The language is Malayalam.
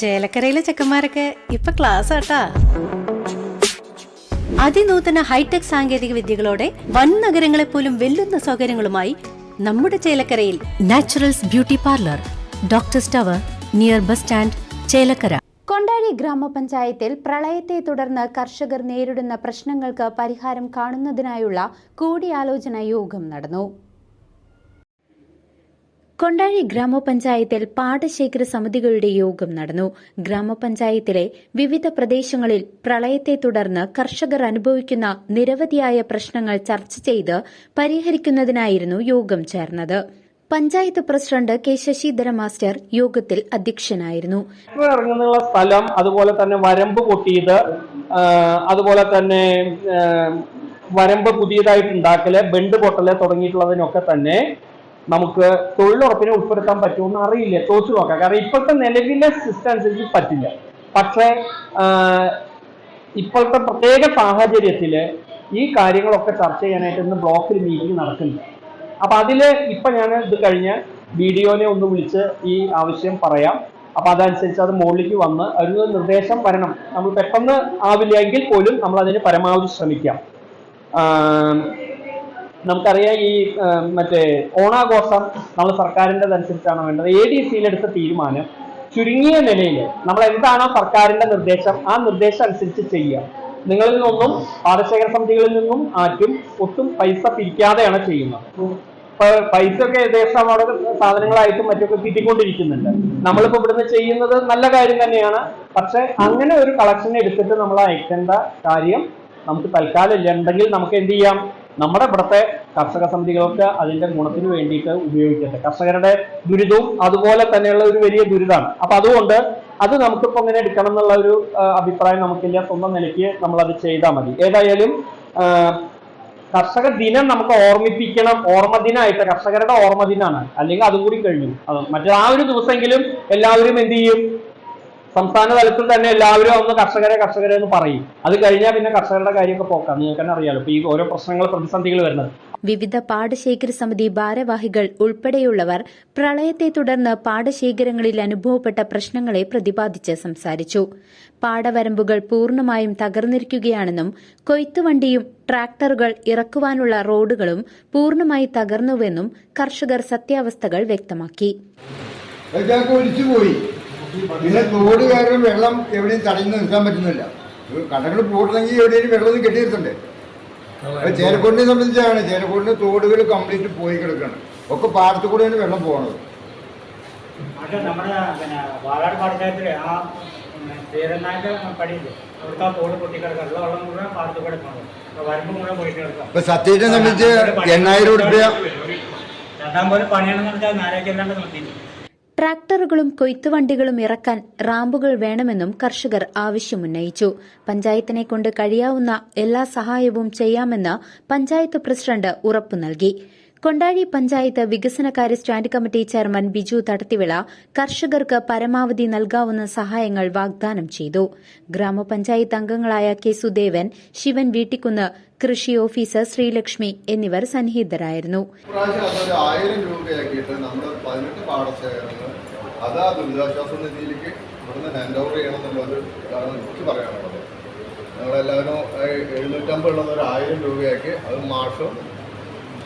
ചേലക്കരയിലെ ചെക്കന്മാരൊക്കെ ഇപ്പൊ ക്ലാസ് ആട്ടാ. അതിനൂതന ഹൈടെക് സാങ്കേതിക വിദ്യകളോടെ വൻ നഗരങ്ങളെ പോലും വെല്ലുന്ന സൗകര്യങ്ങളുമായി നമ്മുടെ ചേലക്കരയിൽ naturals beauty parlour doctor tower near bus stand Chelakkara. കൊണ്ടാടി ഗ്രാമപഞ്ചായത്തിൽ പ്രളയത്തെ തുടർന്ന് കർഷകർ നേരിടുന്ന പ്രശ്നങ്ങൾക്ക് പരിഹാരം കാണുന്നതിനായുള്ള കൂടിയാലോചന യോഗം നടന്നു. കൊണ്ടാഴി ഗ്രാമപഞ്ചായത്തിൽ പാടശേഖര സമിതികളുടെ യോഗം നടന്നു. ഗ്രാമപഞ്ചായത്തിലെ വിവിധ പ്രദേശങ്ങളിൽ പ്രളയത്തെ തുടർന്ന് കർഷകർ അനുഭവിക്കുന്ന നിരവധിയായ പ്രശ്നങ്ങൾ ചർച്ച ചെയ്ത് പരിഹരിക്കുന്നതിനായിരുന്നു യോഗം ചേർന്നത്. Panchayat president K Sasidhara master യോഗത്തിൽ അധ്യക്ഷനായിരുന്നു. ഇപ്പൊ ഇറങ്ങുന്നുള്ള സ്ഥലം അതുപോലെ തന്നെ വരമ്പ് പൊട്ടിയത് അതുപോലെ തന്നെ വരമ്പ് പുതിയതായിട്ട് ഉണ്ടാക്കൽ ബെണ്ട് പൊട്ടൽ തുടങ്ങിയിട്ടുള്ളതിനൊക്കെ തന്നെ നമുക്ക് തൊഴിലുറപ്പിനെ ഉൾപ്പെടുത്താൻ പറ്റുമെന്ന് അറിയില്ല. തോച്ചു നോക്കാം. കാരണം ഇപ്പോഴത്തെ നിലവിലെ സിസ്റ്റം അനുസരിച്ച് പറ്റില്ല. പക്ഷേ ഇപ്പോഴത്തെ പ്രത്യേക സാഹചര്യത്തിൽ ഈ കാര്യങ്ങളൊക്കെ ചർച്ച ചെയ്യാനായിട്ട് ഇന്ന് ബ്ലോക്കിൽ മീറ്റിംഗ് നടക്കുന്നുണ്ട്. അപ്പൊ അതിൽ ഇപ്പൊ ഞാൻ ഇത് കഴിഞ്ഞ് വീഡിയോനെ ഒന്ന് വിളിച്ച് ഈ ആവശ്യം പറയാം. അപ്പൊ അതനുസരിച്ച് അത് മുകളിലേക്ക് വന്ന് ഒരു നിർദ്ദേശം വരണം. നമ്മൾ പെട്ടെന്ന് ആവില്ല എങ്കിൽ പോലും നമ്മൾ അതിന് പരമാവധി ശ്രമിക്കാം. നമുക്കറിയാം ഈ മറ്റേ ഓണാഘോഷം നമ്മൾ സർക്കാരിന്റെ അനുസരിച്ചാണ് വേണ്ടത്. എ ഡി സിയിൽ എടുത്ത തീരുമാനം ചുരുങ്ങിയ നിലയിൽ നമ്മൾ എന്താണോ സർക്കാരിന്റെ നിർദ്ദേശം? ആ നിർദ്ദേശം അനുസരിച്ച് ചെയ്യുക നിങ്ങളിൽ നിന്നും പാടശേഖര സമിതികളിൽ നിന്നും ആറ്റും ഒട്ടും പൈസ പിരിക്കാതെയാണ് ചെയ്യുന്നത്. പൈസ ഒക്കെ ഏകദേശം അവിടെ സാധനങ്ങളായിട്ടും മറ്റൊക്കെ കിട്ടിക്കൊണ്ടിരിക്കുന്നുണ്ട്. നമ്മളിപ്പോ ഇവിടുന്ന് ചെയ്യുന്നത് നല്ല കാര്യം തന്നെയാണ്. പക്ഷെ അങ്ങനെ ഒരു കളക്ഷൻ എടുത്തിട്ട് നമ്മൾ അയക്കേണ്ട കാര്യം നമുക്ക് തൽക്കാലം ഇല്ല. ഉണ്ടെങ്കിൽ നമുക്ക് എന്ത് ചെയ്യാം? നമ്മുടെ ഇവിടുത്തെ കർഷക സമിതികളൊക്കെ അതിന്റെ ഗുണത്തിന് വേണ്ടിയിട്ട് ഉപയോഗിക്കട്ടെ. കർഷകരുടെ ദുരിതവും അതുപോലെ തന്നെയുള്ള ഒരു വലിയ ദുരിതമാണ്. അപ്പൊ അതുകൊണ്ട് അത് നമുക്കിപ്പോ ഇങ്ങനെ എടുക്കണം എന്നുള്ള ഒരു അഭിപ്രായം നമുക്കില്ല. സ്വന്തം നിലയ്ക്ക് നമ്മൾ അത് ചെയ്താൽ മതി. ഏതായാലും കർഷക ദിനം നമുക്ക് ഓർമ്മിപ്പിക്കണം. ഓർമ്മ ദിനമായിട്ട് കർഷകരുടെ ഓർമ്മ ദിനമാണ് അല്ലെങ്കിൽ അതും കൂടി കഴിഞ്ഞു. അത് മറ്റേ ആ ഒരു ദിവസമെങ്കിലും എല്ലാവരും എന്ത് ചെയ്യും? സംസ്ഥാന തലത്തിൽ തന്നെ എല്ലാവരും ഒന്ന് കർഷകരെ കർഷകരെ എന്ന് പറയും. അത് കഴിഞ്ഞാൽ പിന്നെ കർഷകരുടെ കാര്യമൊക്കെ പോക്കാം. നിങ്ങൾക്ക് തന്നെ അറിയാലോ ഇപ്പൊ ഈ ഓരോ പ്രശ്നങ്ങൾ പ്രതിസന്ധികൾ വരുന്നത്. വിവിധ പാടശേഖര സമിതി ഭാരവാഹികൾ ഉൾപ്പെടെയുള്ളവർ പ്രളയത്തെ തുടർന്ന് പാടശേഖരങ്ങളിൽ അനുഭവപ്പെട്ട പ്രശ്നങ്ങളെ പ്രതിപാദിച്ച് സംസാരിച്ചു. പാടവരമ്പുകൾ പൂർണമായും തകർന്നിരിക്കുകയാണെന്നും കൊയ്ത്തുവണ്ടിയും ട്രാക്ടറുകൾ ഇറക്കുവാനുള്ള റോഡുകളും പൂർണമായി തകർന്നുവെന്നും കർഷകർ സത്യാവസ്ഥകൾ വ്യക്തമാക്കി. പോയി പിന്നെ തോട് കാരണം വെള്ളം എവിടെയും തടഞ്ഞു നിൽക്കാൻ പറ്റുന്നില്ല. കടകൾ പോട്ടണമെങ്കിൽ എവിടെയും വെള്ളം കെട്ടിയിട്ടുണ്ട് ചേലക്കോടിനെ സംബന്ധിച്ചാണ്. ചേരക്കോടിന് തോടുകൾ കംപ്ലീറ്റ് പോയി കിടക്കുകയാണ്. ഒക്കെ പാടത്തു കൂടെയാണ് വെള്ളം പോകുന്നത് പക്ഷെ നമ്മുടെ പിന്നെ ആ തീരനായിട്ട് പടിയില്ലേ? അവിടുത്തെ ആ തോട് പൊട്ടിക്കിടക്കുക. ഉള്ള വെള്ളം മുഴുവൻ പാടത്ത് കൂടെ പോകുന്നത് അപ്പൊ വരമ്പ് മുഴുവൻ പോയിട്ട് കിടക്കുക. ഇപ്പൊ സത്യത്തെ സംബന്ധിച്ച് എണ്ണായിരം രൂപ രണ്ടാം പോലെ അല്ലാണ്ട് നിർത്തിയില്ല ട്രാക്ടറുകളും കൊയ്ത്തുവണ്ടികളും ഇറക്കാൻ റാമ്പുകൾ വേണമെന്നും കർഷകർ ആവശ്യമുന്നയിച്ചു. പഞ്ചായത്തിനെ കൊണ്ട് കഴിയാവുന്ന എല്ലാ സഹായവും ചെയ്യാമെന്ന് പഞ്ചായത്ത് പ്രസിഡന്റ് ഉറപ്പു നൽകി കൊണ്ടാഴി പഞ്ചായത്ത് വികസനകാര്യ stand committee chairman Biju Thadathivila കർഷകർക്ക് പരമാവധി നൽകാവുന്ന സഹായങ്ങൾ വാഗ്ദാനം ചെയ്തു. ഗ്രാമപഞ്ചായത്ത് അംഗങ്ങളായ കെ സുദേവൻ ശിവൻ വീട്ടിക്കുന്ന് കൃഷി ഓഫീസർ ശ്രീലക്ഷ്മി എന്നിവർ സന്നിഹിതരായിരുന്നു. ഞങ്ങളെല്ലാവരും എഴുന്നൂറ്റമ്പത് ഉള്ളത് ഒരു ആയിരം രൂപയാക്കി അത് മാഷും